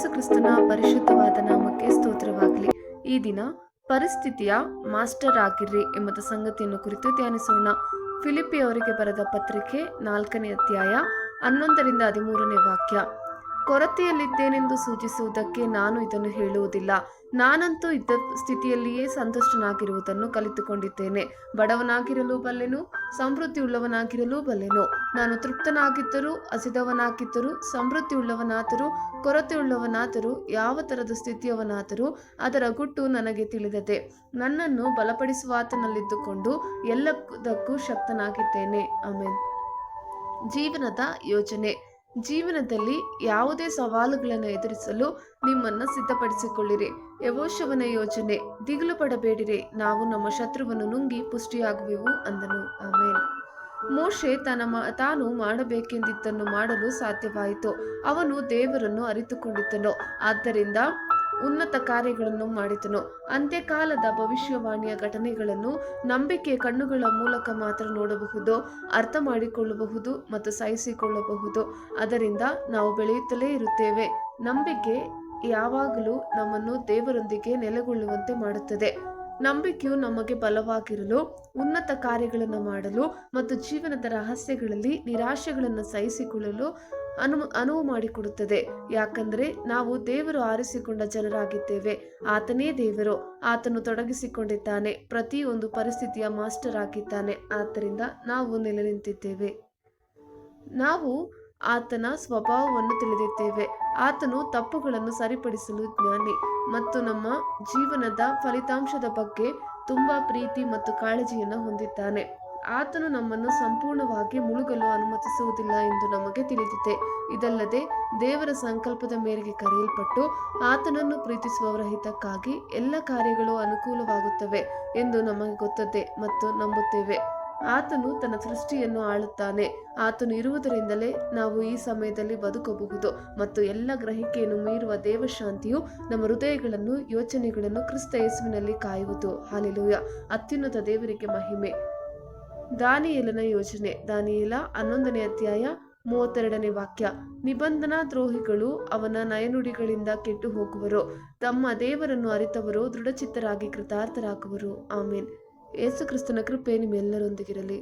ಯೇಸು ಕ್ರಿಸ್ತನ ಪರಿಶುದ್ಧವಾದ ನಾಮಕ್ಕೆ ಸ್ತೋತ್ರವಾಗಲಿ. ಈ ದಿನ ಪರಿಸ್ಥಿತಿಯ ಮಾಸ್ಟರ್ ಆಗಿರ್ರಿ ಎಂಬ ಸಂಗತಿಯನ್ನು ಕುರಿತು ಧ್ಯಾನಿಸೋಣ. ಫಿಲಿಪಿ ಅವರಿಗೆ ಬರೆದ ಪತ್ರಿಕೆ ನಾಲ್ಕನೇ ಅಧ್ಯಾಯ ಹನ್ನೊಂದರಿಂದ ಹದಿಮೂರನೇ ವಾಕ್ಯ. ಕೊರತೆಯಲ್ಲಿದ್ದೇನೆಂದು ಸೂಚಿಸುವುದಕ್ಕೆ ನಾನು ಇದನ್ನು ಹೇಳುವುದಿಲ್ಲ. ನಾನಂತೂ ಇದ್ದ ಸ್ಥಿತಿಯಲ್ಲಿಯೇ ಸಂತುಷ್ಟನಾಗಿರುವುದನ್ನು ಕಲಿತುಕೊಂಡಿದ್ದೇನೆ. ಬಡವನಾಗಿರಲು ಬಲ್ಲೆನು ಸಮೃದ್ಧಿ ಉಳ್ಳವನಾಗಿರಲು ಬಲ್ಲೆನು. ನಾನು ತೃಪ್ತನಾಗಿದ್ದರೂ, ಹಸಿದವನಾಗಿದ್ದರೂ ಸಮೃದ್ಧಿ ಉಳ್ಳವನಾದರೂ ಕೊರತೆ ಉಳ್ಳವನಾದರೂ ಯಾವ ಥರದ ಸ್ಥಿತಿಯವನಾದರೂ ಅದರ ಗುಟ್ಟು ನನಗೆ ತಿಳಿದದೆ. ನನ್ನನ್ನು ಬಲಪಡಿಸುವಾತನಲ್ಲಿದ್ದುಕೊಂಡು ಎಲ್ಲದಕ್ಕೂ ಶಕ್ತನಾಗಿದ್ದೇನೆ. ಆಮೇಲೆ ಜೀವನದ ಯೋಜನೆ. ಜೀವನದಲ್ಲಿ ಯಾವುದೇ ಸವಾಲುಗಳನ್ನು ಎದುರಿಸಲು ನಿಮ್ಮನ್ನು ಸಿದ್ಧಪಡಿಸಿಕೊಳ್ಳಿರಿ. ಯವೋಶವನ ಯೋಜನೆ ದಿಗಿಲು ಪಡಬೇಡಿರಿ. ನಾವು ನಮ್ಮ ಶತ್ರುವನ್ನು ನುಂಗಿ ಪುಷ್ಟಿಯಾಗುವೆವು ಅಂದನು. ಆಮೇಲೆ ಮೋಶೆ ತನ್ನ ತಾನು ಮಾಡಬೇಕೆಂದಿದ್ದನ್ನು ಮಾಡಲು ಸಾಧ್ಯವಾಯಿತು. ಅವನು ದೇವರನ್ನು ಅರಿತುಕೊಂಡಿದ್ದನು. ಆದ್ದರಿಂದ ಉನ್ನತ ಕಾರ್ಯಗಳನ್ನು ಮಾಡಿದನು. ಅಂತ್ಯಕಾಲದ ಭವಿಷ್ಯವಾಣಿಯ ಘಟನೆಗಳನ್ನು ನಂಬಿಕೆ ಕಣ್ಣುಗಳ ಮೂಲಕ ಮಾತ್ರ ನೋಡಬಹುದು ಅರ್ಥ ಮಾಡಿಕೊಳ್ಳಬಹುದು ಮತ್ತು ಸಹಿಸಿಕೊಳ್ಳಬಹುದು. ಅದರಿಂದ ನಾವು ಬೆಳೆಯುತ್ತಲೇ ಇರುತ್ತೇವೆ. ನಂಬಿಕೆ ಯಾವಾಗಲೂ ನಮ್ಮನ್ನು ದೇವರೊಂದಿಗೆ ನೆಲೆಗೊಳ್ಳುವಂತೆ ಮಾಡುತ್ತದೆ. ನಂಬಿಕೆಯು ನಮಗೆ ಬಲವಾಗಿರಲು, ಉನ್ನತ ಕಾರ್ಯಗಳನ್ನು ಮಾಡಲು ಮತ್ತು ಜೀವನದ ರಹಸ್ಯಗಳಲ್ಲಿ ನಿರಾಶೆಗಳನ್ನು ಸಹಿಸಿಕೊಳ್ಳಲು ಅನು ಅನುವು ಮಾಡಿಕೊಡುತ್ತದೆ. ಯಾಕಂದ್ರೆ ನಾವು ದೇವರು ಆರಿಸಿಕೊಂಡ ಜನರಾಗಿದ್ದೇವೆ. ಆತನೇ ದೇವರು. ಆತನು ತೊಡಗಿಸಿಕೊಂಡಿದ್ದಾನೆ. ಪ್ರತಿಯೊಂದು ಪರಿಸ್ಥಿತಿಯ ಮಾಸ್ಟರ್ ಆಗಿದ್ದಾನೆ. ಆದ್ದರಿಂದ ನಾವು ನೆಲೆ ನಿಂತಿದ್ದೇವೆ ನಾವು ಆತನ ಸ್ವಭಾವವನ್ನು ತಿಳಿದಿದ್ದೇವೆ. ಆತನು ತಪ್ಪುಗಳನ್ನು ಸರಿಪಡಿಸಲು ಜ್ಞಾನಿ ಮತ್ತು ನಮ್ಮ ಜೀವನದ ಫಲಿತಾಂಶದ ಬಗ್ಗೆ ತುಂಬಾ ಪ್ರೀತಿ ಮತ್ತು ಕಾಳಜಿಯನ್ನು ಹೊಂದಿದ್ದಾನೆ. ಆತನು ನಮ್ಮನ್ನು ಸಂಪೂರ್ಣವಾಗಿ ಮುಳುಗಲು ಅನುಮತಿಸುವುದಿಲ್ಲ ಎಂದು ನಮಗೆ ತಿಳಿದಿದೆ. ಇದಲ್ಲದೆ ದೇವರ ಸಂಕಲ್ಪದ ಮೇರೆಗೆ ಕರೆಯಲ್ಪಟ್ಟು ಆತನನ್ನು ಪ್ರೀತಿಸುವವರ ಹಿತಕ್ಕಾಗಿ ಎಲ್ಲ ಕಾರ್ಯಗಳು ಅನುಕೂಲವಾಗುತ್ತವೆ ಎಂದು ನಮಗೆ ಗೊತ್ತದೆ ಮತ್ತು ನಂಬುತ್ತೇವೆ. ಆತನು ತನ್ನ ಸೃಷ್ಟಿಯನ್ನು ಆಳುತ್ತಾನೆ. ಆತನು ಇರುವುದರಿಂದಲೇ ನಾವು ಈ ಸಮಯದಲ್ಲಿ ಬದುಕಬಹುದು ಮತ್ತು ಎಲ್ಲ ಗ್ರಹಿಕೆಯನ್ನು ಮೀರುವ ದೇವಶಾಂತಿಯು ನಮ್ಮ ಹೃದಯಗಳನ್ನು ಯೋಚನೆಗಳನ್ನು ಕ್ರಿಸ್ತ ಯೇಸುವಿನಲ್ಲಿ ಕಾಯುವುದು. ಹಾಲೆಲೂಯ. ಅತ್ಯುನ್ನತ ದೇವರಿಗೆ ಮಹಿಮೆ. ದಾನಿಯೇಲನ ಯೋಜನೆ ದಾನಿಯಲ ಹನ್ನೊಂದನೇ ಅಧ್ಯಾಯ ಮೂವತ್ತೆರಡನೇ ವಾಕ್ಯ. ನಿಬಂಧನಾ ದ್ರೋಹಿಗಳು ಅವನ ನಯನುಡಿಗಳಿಂದ ಕೆಟ್ಟು ಹೋಗುವರು. ತಮ್ಮ ದೇವರನ್ನು ಅರಿತವರು, ದೃಢಚಿತ್ತರಾಗಿ ಕೃತಾರ್ಥರಾಗುವರು. ಆಮೇನ್. ಯೇಸು ಕ್ರಿಸ್ತನ ಕೃಪೆ ನಿಮ್ಮೆಲ್ಲರೊಂದಿಗಿರಲಿ.